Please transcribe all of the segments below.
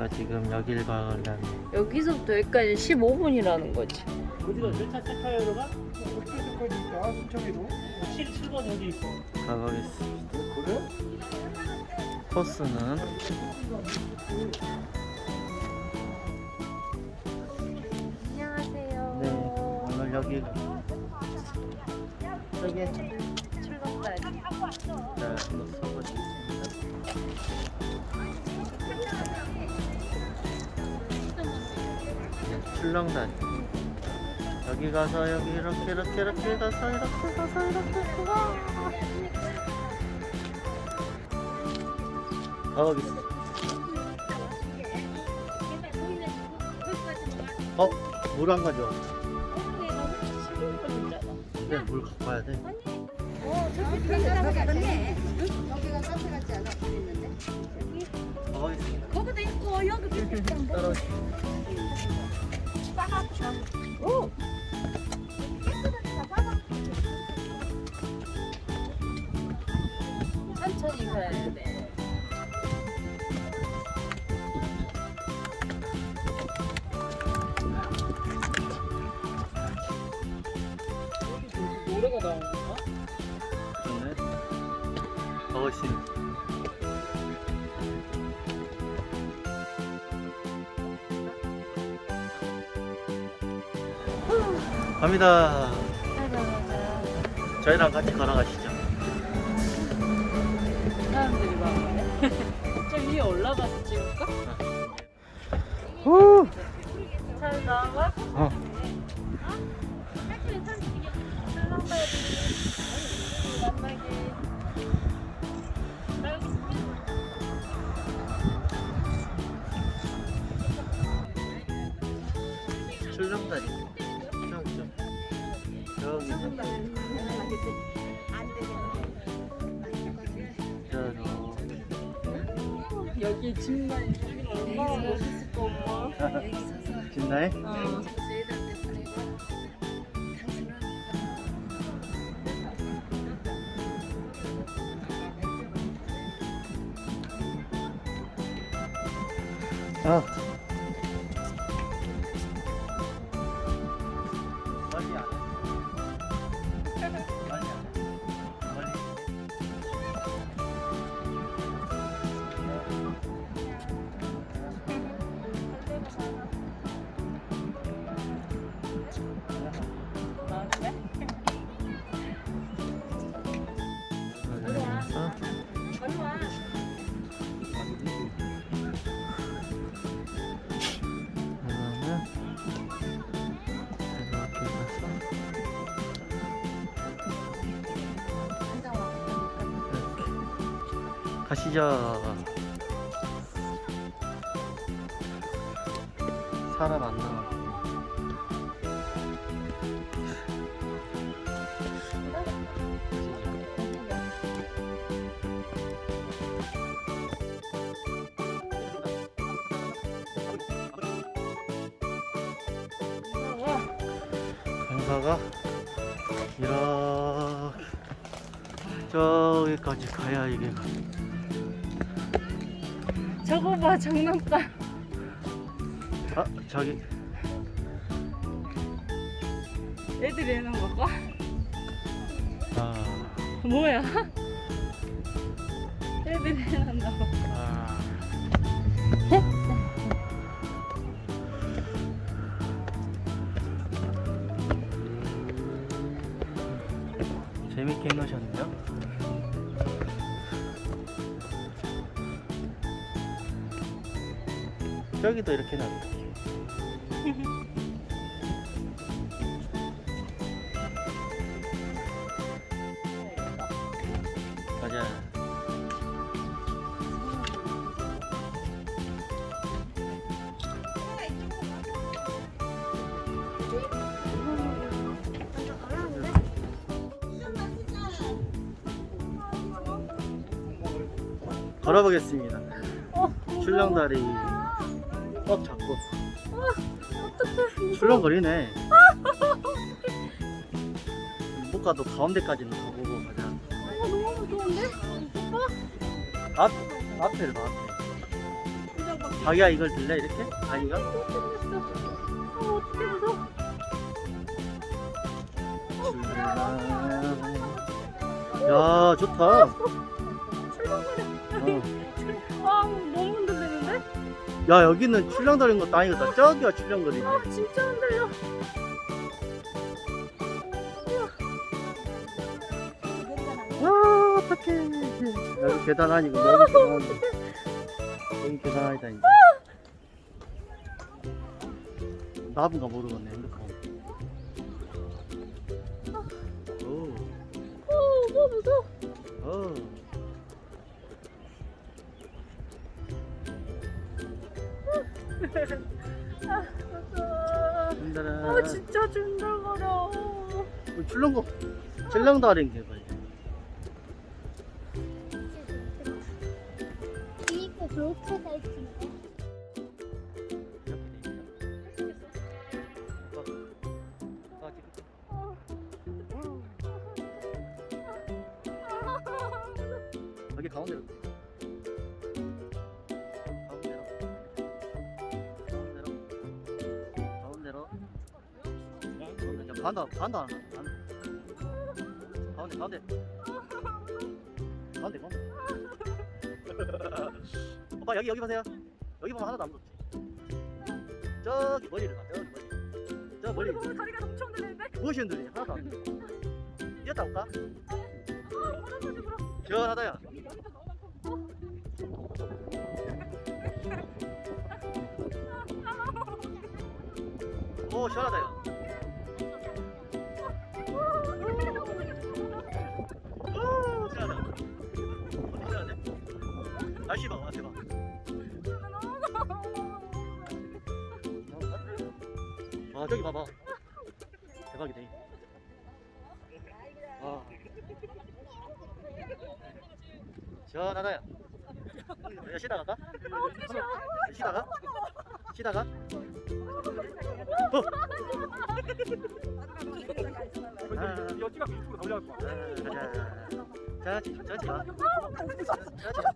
저희가 지금 여길 가려면 여기서부터 여기까지 15분이라는 거지. 어디가 열차 세카이로 가? 어떻게 거니까 순창에도 7, 7번 여기 있어. 가보겠습니다. 그래? 코스는 안녕하세요. 네 오늘 여기 저기 출렁다리. 자 한번 써보겠습니다. 출렁다리 여기 가서 여기 이렇게 이렇게 이렇게 가서 이렇게 가서 이렇게 와 가보겠습니다. 어? 물 안 가져. 네, 물 갖고 와야 돼. 여기가 카페 같지 않아? 가보겠습니다. 거기도 있고 여기도 있고 지. 천천히 가야 돼. 노래가 나오는 건가? 좋네. 가보 갑니다. 저희랑 같이 걸어가시죠. 사람들이 많네. 저 위에 올라가서 찍을까? 후. 잘 나와? 어. 출렁다리. 여기 집만 얼마나 멋있을까 엄마. 진나해? 어. 아. 멀리 가시죠. 사람 안 나와. 강사가 이렇게 저기까지 가야 이게 가. 저거 봐 장난감. 아 저기 애들이 해놓은 거 봐. 아, 뭐야? 애들이 해놨나 봐. 아. 재밌게 해놓으셨네요. 저기도 이렇게 놨다. 맞아. 걸어보겠습니다. 출렁다리 꽉 잡고. 출렁거리네. 못 가도 가운데까지는 가보고 가자. 어, 너무 무서운데? 앞 앞에를 봐. 앞에. 자기야 이걸 들래 이렇게? 아니가? 어, 어떻게 무서워. 야 좋다. 어. 아? 야 여기는 출렁거리는 것도 아니거든. 저기가 출렁거리지. 아, 진짜 흔들려. 와 어떡해. 여기 계단 아니고 여기 계단. 여기 계단 아니다 이제. 나분가 모르겠네 핸드폰. 오. 어, 뭐 무서워. 어. 힘들어. 아, 진짜 흔들거려. 출렁거 출렁다리는 게 뭐야? 이거 그렇게. 아, 여기 가운데로. 가운데로. 가운데. 반다, 반다. 반다. 가운데, 가운데. 가운데, 가운데. 오빠 여기 여기 보세요. 여기 보면 하나도 안 무섭지. 저기 머리를 봐. 저기 머리. 저 멀리. 너무 다리가 엄청 흔들리는데? 무엇이 흔들리냐? 하나도 안 흔들려. 뛰었다 올까? 좀 불어. 시원하다 야. 오 시원하다 야. 날씨 봐, 와 대박. 아 저기 봐봐. 대박이네. 아. 시원하다 야. 야 쉬다 갈까? 쉬다 가? 쉬다 가? 어. 아, 여기가 이쪽으로 돌려갈 거야. 아, 가자. 자지, 자지 마. 자지. 자지, 자지. 자,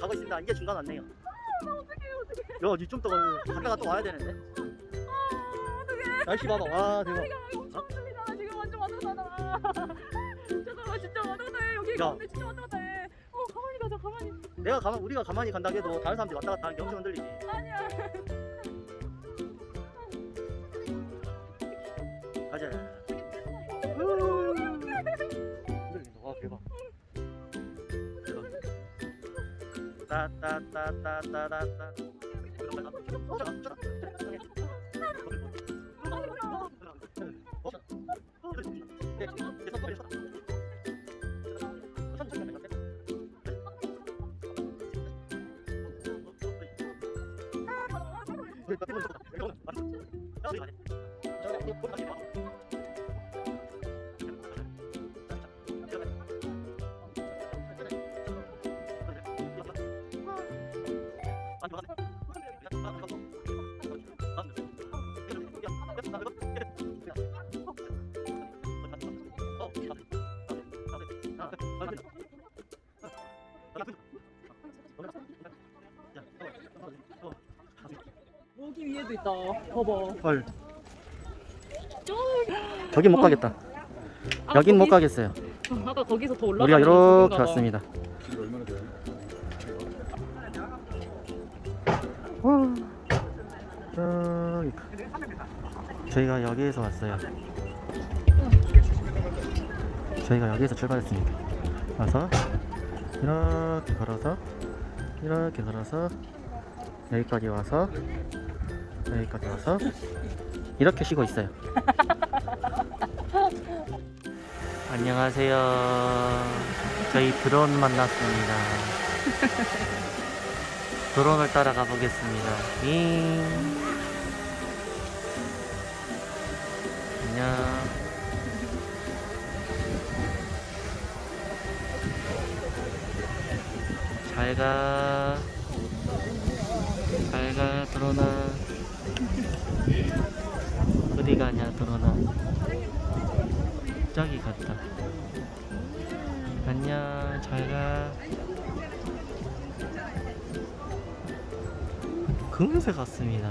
가고 있습니다. 이제 중간 왔네요. 야, 니좀 더 갔다가 또 와야 되는데. 날씨 봐봐. 와, 대박. 다리가 엄청 흔들리잖아. 지금 완전 왔다 갔다. 잠깐만, 진짜 왔다 갔다 해. 여기 야. 가운데 진짜 왔다 갔다 해. 어, 가만히 가자, 가만히. 내가 가만 우리가 가만히 간다 해도 다른 사람들이 왔다 갔다 하는 게 엄청 흔들리지. 아니야. 가자. 흔들린다. 와 대박. 대박. 따따따따따따따. 여 기 위에도 있다. 봐봐. 헐 저기. 저기 못 가겠다 아, 여긴 못 거기- 가겠어요 어, 아까 거기서 더 올라가. 우리가 이렇게 왔습니다 와, 저기 저희가 여기에서 왔어요 저희가 여기에서 출발했습니다 와서 이렇게 걸어서 이렇게 걸어서 여기까지 와서 여기까지 와서 이렇게 쉬고 있어요. 안녕하세요. 저희 드론 만났습니다. 드론을 따라가 보겠습니다. 윙. 안녕. 잘 가. 잘 가 드론아 어디 가냐 드러나? 저기 갔다. 안녕 잘가. 금세 갔습니다